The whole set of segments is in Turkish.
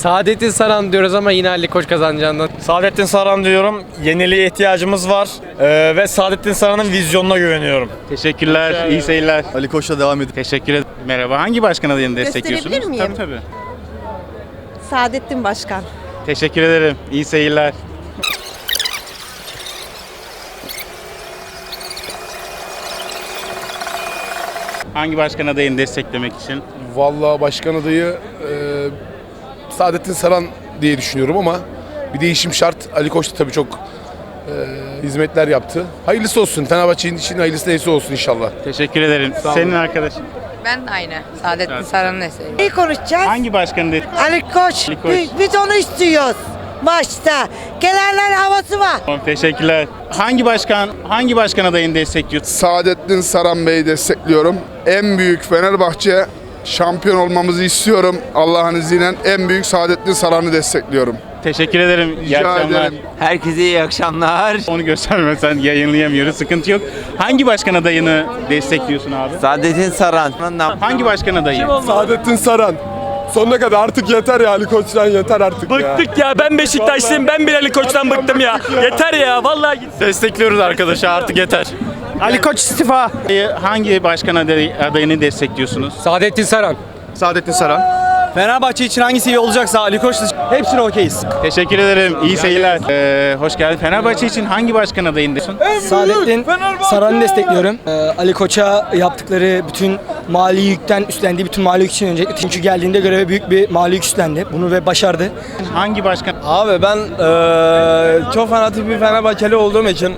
Saadettin Saran diyoruz ama yine Ali Koç kazanacağından. Saadettin Saran diyorum. Yeniliğe ihtiyacımız var. Ee, ve Saadettin Saran'ın vizyonuna güveniyorum. Teşekkürler, iyi seyirler. Ali Koç'la devam edin. Teşekkür ederim. Merhaba, hangi başkan adayını destekliyorsunuz? Gösterebilir miyim? Tabii tabii. Saadettin Başkan. Teşekkür ederim, iyi seyirler. Hangi başkan adayını desteklemek için? Vallahi başkan adayı e, Saadettin Saran diye düşünüyorum ama bir değişim şart. Ali Koç da tabii çok e, hizmetler yaptı. Hayırlısı olsun. Fenerbahçe'nin için hayırlısı neyse olsun inşallah. Teşekkür ederim. olun. Senin arkadaşın. Ben de aynı. Saadettin Evet. Saran'ın eseri. İyi konuşacağız. Hangi başkanı de- Ali Koç. Ali Koç. Biz, biz onu istiyoruz. Maçta. Gelenler havası var. Tamam, teşekkürler. Hangi başkan hangi başkan adayını destekliyorsun? Saadettin Saran Bey'i destekliyorum. En büyük Fenerbahçe şampiyon olmamızı istiyorum. Allah'ın izniyle en büyük Saadettin Saran'ı destekliyorum. Teşekkür ederim. İyi Rica akşamlar. ederim. Herkese iyi akşamlar. Onu göstermesen yayınlayamıyoruz. Sıkıntı yok. Hangi başkan adayını destekliyorsun abi? Saadettin Saran. Hangi başkan adayı? Saadettin Saran. Sonuna kadar artık yeter ya Ali Koç'tan yeter artık ya. Bıktık ya. Ben Beşiktaşlıyım. Ben bir Ali Koç'tan bıktım ya. Yeter ya. Vallahi git. Destekliyoruz arkadaşı artık yeter. Ali Koç istifa. Hangi başkan adayı, adayını destekliyorsunuz? Saadettin Saran. Saadettin Saran. Fenerbahçe için hangisi iyi olacaksa Ali Koç hepsine okeyiz. Teşekkür ederim. İyi seyirler. Ee, hoş geldin. Fenerbahçe için hangi başkan adayını destekliyorsun? Saadettin Saran'ı destekliyorum. Ee, Ali Koç'a yaptıkları bütün mali yükten üstlendiği bütün mali yük için öncelikle çünkü geldiğinde göreve büyük bir mali yük üstlendi. Bunu ve başardı. Hangi başkan? Abi ben eee, çok fanatik bir Fenerbahçeli olduğum için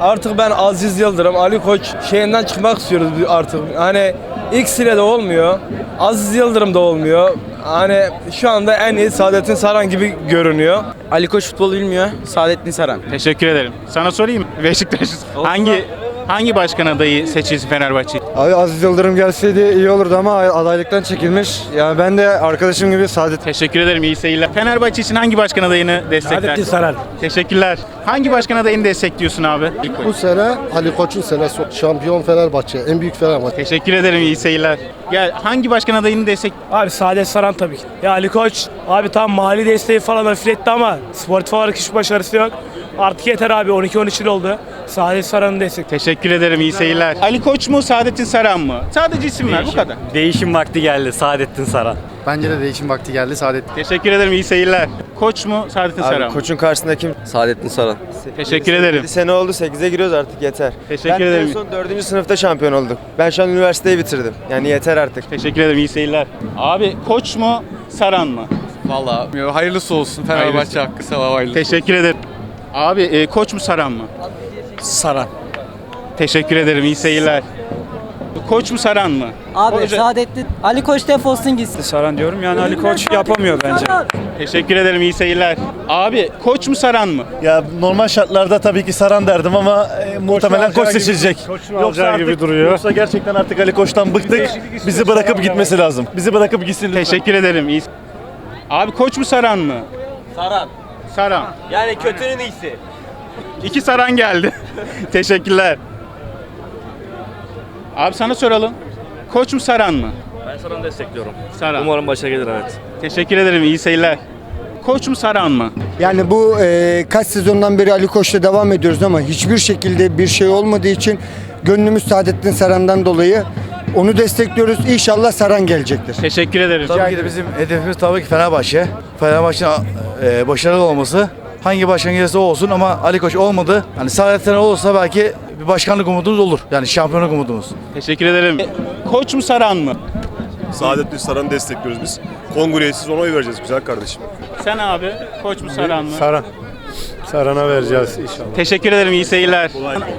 artık ben Aziz Yıldırım, Ali Koç şeyinden çıkmak istiyoruz artık. Hani X ile de olmuyor, Aziz Yıldırım da olmuyor. Hani şu anda en iyi Saadettin Saran gibi görünüyor. Ali Koç futbol bilmiyor. Saadettin Saran. Teşekkür ederim. Sana sorayım. Beşiktaş hangi hangi başkan adayı seçilsin Fenerbahçe? Abi Aziz Yıldırım gelseydi iyi olurdu ama adaylıktan çekilmiş. Yani ben de arkadaşım gibi Saadet Teşekkür ederim. İyi seyirler. Fenerbahçe için hangi başkan adayını destekler? Saadettin Saran. Teşekkürler. Hangi başkan adayını destekliyorsun abi? Bu sene Ali Koç'un senesi şampiyon Fenerbahçe. En büyük Fenerbahçe. Teşekkür ederim. İyi seyirler. Gel hangi başkan adayını destek Abi Saadet Saran tabii ki. Ya Ali Koç abi tam mali desteği falan hafifletti ama sportif olarak hiç başarısı yok. Artık yeter abi 12-13 yıl oldu. Saadet Saran'ı destek. Teşekkür ederim. iyi seyirler. Ali Koç mu, Saadettin Saran mı? Sadece isim ver bu kadar. Değişim vakti geldi Saadettin Saran. Bence de değişim vakti geldi Saadet. Teşekkür ederim. iyi seyirler. Koç mu, Saadettin Saran mı? Koç'un karşısında kim? Saadettin Saran. Teşekkür ederim. sene oldu 8'e giriyoruz artık yeter. Teşekkür ederim. En son 4. sınıfta şampiyon olduk. Ben şu an üniversiteyi bitirdim. Yani yeter artık. Teşekkür ederim. iyi seyirler. Abi Koç mu, Saran mı? Vallahi hayırlısı olsun Fenerbahçe hakkı sana hayırlısı. Teşekkür ederim. Abi e, Koç mu, Saran mı? Saran. Teşekkür ederim. iyi seyirler. Koç mu, Saran mı? Abi Hoca- Saadettin Ali Koç defolsun gitsin. Saran diyorum yani Ali Koç yapamıyor bence. Teşekkür ederim. iyi seyirler. Abi Koç mu, Saran mı? Ya normal şartlarda tabii ki Saran derdim ama e, muhtemelen Koç seçilecek. Yoksa artık, gibi duruyor. Yoksa gerçekten artık Ali Koç'tan bıktık. Bizi bırakıp gitmesi lazım. Bizi bırakıp gitsin lütfen. Teşekkür ederim. iyi. Abi Koç mu, Saran mı? Saran. Saran. Yani kötünün iyisi. İki Saran geldi. Teşekkürler. Abi sana soralım. Koç mu Saran mı? Ben Saran'ı destekliyorum. Saran. Umarım başa gelir evet. Teşekkür ederim. iyi seyirler. Koç mu Saran mı? Yani bu e, kaç sezondan beri Ali Koç'la devam ediyoruz ama hiçbir şekilde bir şey olmadığı için gönlümüz Saadettin Saran'dan dolayı onu destekliyoruz. İnşallah Saran gelecektir. Teşekkür ederim. Tabii ki de bizim hedefimiz tabii ki Fenerbahçe. Fenerbahçe'nin e, başarılı olması. Hangi başkan gelirse o olsun ama Ali Koç olmadı. Hani Saadettin olursa belki bir başkanlık umudumuz olur. Yani şampiyonluk umudumuz. Teşekkür ederim. Koç mu Saran mı? Saadettin Saran'ı destekliyoruz biz. Kongresiz ona oy vereceğiz güzel kardeşim. Sen abi. Koç mu Saran mı? Saran. Saran'a vereceğiz inşallah. Teşekkür ederim. iyi seyirler.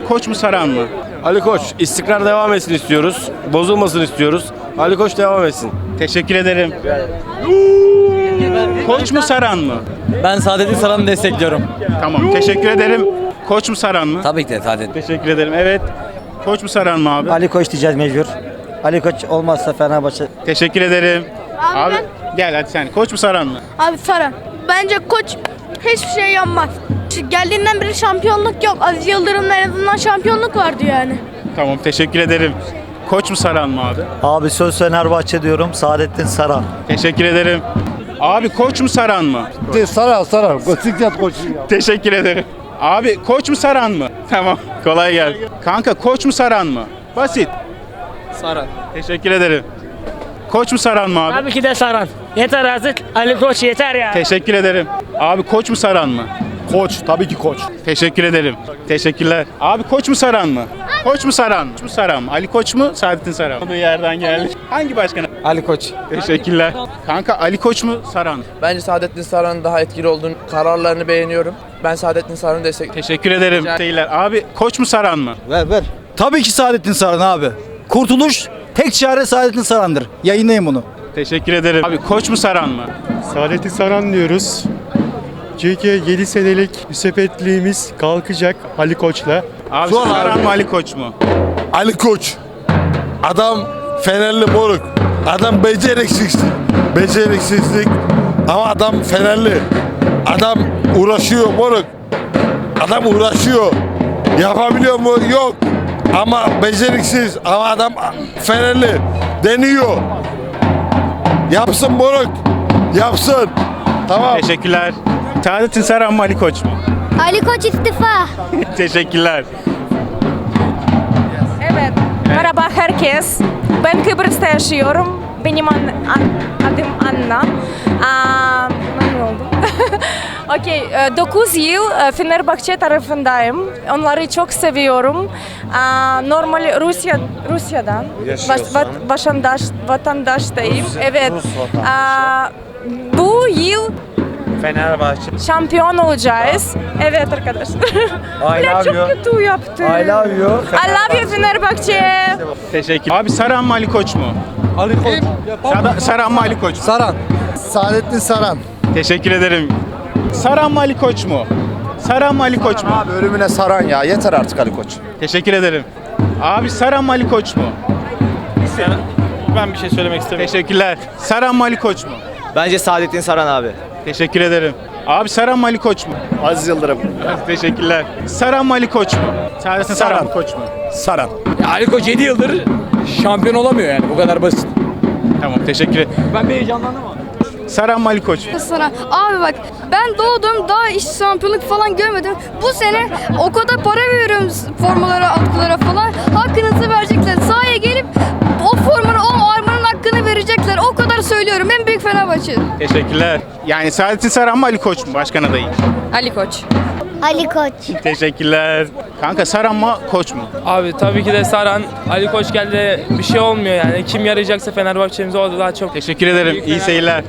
Koç mu Saran mı? Ali Koç istikrar devam etsin istiyoruz. Bozulmasın istiyoruz. Ali Koç devam etsin. Teşekkür ederim. Koç mu Saran mı? Ben Saadettin Saran'ı destekliyorum. Tamam. Teşekkür ederim. Koç mu Saran mı? Tabii ki de Saadettin. Teşekkür ederim. Evet. Koç mu Saran mı abi? Ali Koç diyeceğiz mecbur. Ali Koç olmazsa Fenerbahçe Teşekkür ederim. Abi, Abi gel hadi sen. Koç mu Saran mı? abi Saran. Bence koç hiçbir şey yapmaz. Geldiğinden beri şampiyonluk yok. Aziz Yıldırım'la en azından şampiyonluk vardı yani. Tamam teşekkür ederim. Koç mu Saran mı abi? Abi söz Fenerbahçe diyorum Saadettin Saran. Teşekkür ederim. Abi koç mu Saran mı? Saran Saran. Siklet koç. Teşekkür ederim. Abi koç mu Saran mı? Tamam. Kolay gelsin. Kanka koç mu Saran mı? Basit. Saran. Teşekkür ederim. Koç mu Saran mı abi? Tabii ki de Saran. Yeter artık. Ali Koç yeter ya. Teşekkür ederim. Abi koç mu Saran mı? Koç. Tabii ki koç. Teşekkür ederim. Teşekkürler. Abi koç mu Saran mı? Koç mu Saran mı? Koç mu Saran mı? Ali Koç mu? Saadettin Saran mı? Olduğu yerden geldi. Hangi başkana? Ali Koç. Teşekkürler. Kanka Ali Koç mu Saran mı? Bence Saadettin Saran'ın daha etkili olduğunu, kararlarını beğeniyorum. Ben Saadettin Saran'ı destekliyorum. Teşekkür ederim. Seyirler. Abi Koç mu Saran mı? Ver ver. Tabii ki Saadettin Saran abi. Kurtuluş tek çare Saadettin Saran'dır. Yayınlayın bunu. Teşekkür ederim. Abi Koç mu Saran mı? Saadettin Saran diyoruz. Çünkü 7 senelik sepetliğimiz kalkacak Ali Koç'la. Abi Saran abi. mı Ali Koç mu? Ali Koç. Adam Fenerli moruk. Adam beceriksizlik. Beceriksizlik. Ama adam Fenerli. Adam uğraşıyor moruk. Adam uğraşıyor. Yapabiliyor mu? Yok. Ama beceriksiz. Ama adam Fenerli. Deniyor. Yapsın moruk. Yapsın. Tamam. Teşekkürler. Saadettin Saran mı Ali Koç mu? Ali Koç istifa. Teşekkürler. Evet. Merhaba herkes. Ben Kıbrıs'ta yaşıyorum. Benim an, an- adım Anna. Aa, memnun oldum. Okey, 9 yıl e, Fenerbahçe tarafındayım. Onları çok seviyorum. Aa, normal Rusya Rusya'dan vat- vatandaş vatandaştayım. Evet. Aa, bu yıl Fenerbahçe. şampiyon olacağız. Evet arkadaşlar. I Ulan love çok you. kötü yaptı. I love you. I love you Fenerbahçe. Teşekkür. Abi Saran mı Ali Koç mu? Ali Koç. Sada- Saran mı Ali Koç mu? Saran. Saadettin Saran. Teşekkür ederim. Saran mı Ali Koç mu? Saran mı Ali Koç mu? Abi ölümüne Saran ya. Yeter artık Ali Koç. Teşekkür ederim. Abi Saran mı Ali Koç mu? Ben bir şey söylemek istemiyorum. Teşekkürler. Saran mı Ali Koç mu? Bence Saadettin Saran abi. Teşekkür ederim. Abi Saran mı Ali Koç mu? Aziz Yıldırım. Teşekkürler. Saran mı Ali Koç mu? Saadettin Saran, Saran. mı Koç mu? Saran. Ali Koç 7 yıldır şampiyon olamıyor yani. Bu kadar basit. Tamam teşekkür ederim. Ben bir heyecanlandım ama. Saran mı Ali Koç? Sana abi bak ben doğdum daha hiç şampiyonluk falan görmedim. Bu sene o kadar para veriyorum formalara, atkılara falan. Hakkınızı verecekler. Sahaya gelip o formanın, o verecekler. O kadar söylüyorum. En büyük Fenerbahçe. Teşekkürler. Yani Saadettin Saran mı Ali Koç mu? Başkan adayı. Ali Koç. Ali Koç. Teşekkürler. Kanka Saran mı Koç mu? Abi tabii ki de Saran, Ali Koç geldi bir şey olmuyor yani. Kim yarayacaksa Fenerbahçe'mize o da daha çok Teşekkür ederim. İyi seyirler.